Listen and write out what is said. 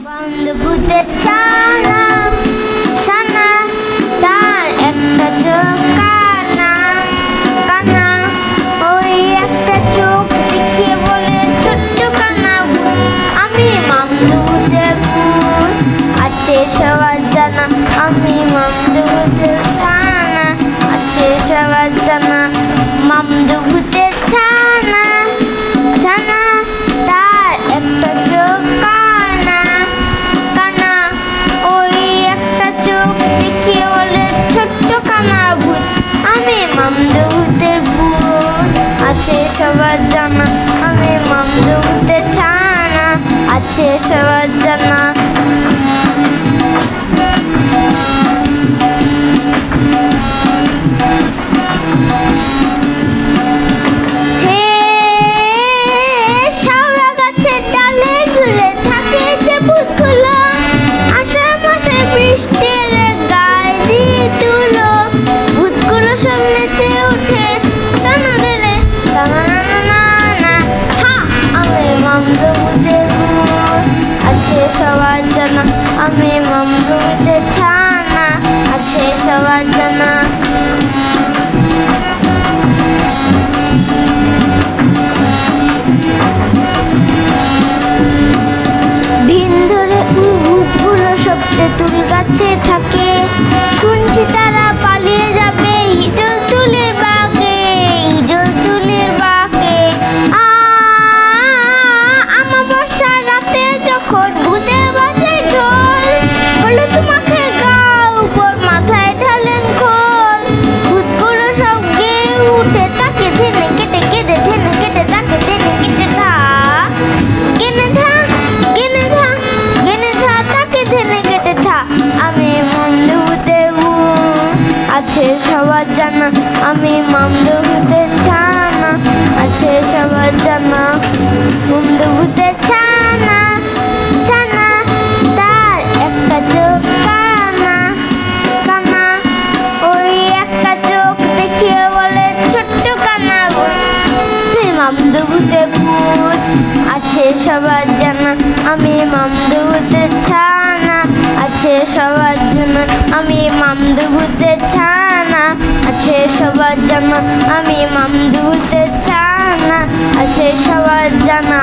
ভূতের ছানা ছানা তার একটা চোখ কানা কানা। ওই একটা চোখ দেখিয়ে বলে, ছোট্ট কানা আমি মামদু ভূত। ছানা। আছে সবার জানা মামদু সবার জানা আমি মামদু ভূতের ছানা আছে সবার জানা। আমি মামদো ভূতের ছানা সবার জানা, আমি মন্দু হতে ছানা আছে সবার জানা মন্দু হতে ছানা ছানা তার একটা চোখ ওই একটা চোখ বলে, ছোট্ট কানা আছে সবার জানা, আমি মামদুবুতে ছানা আছে সবার জানা, আমি মামদুবুতে ছানা আছে সবার জানা। আমি মামদুবুতে ছানা আছে সবার জানা।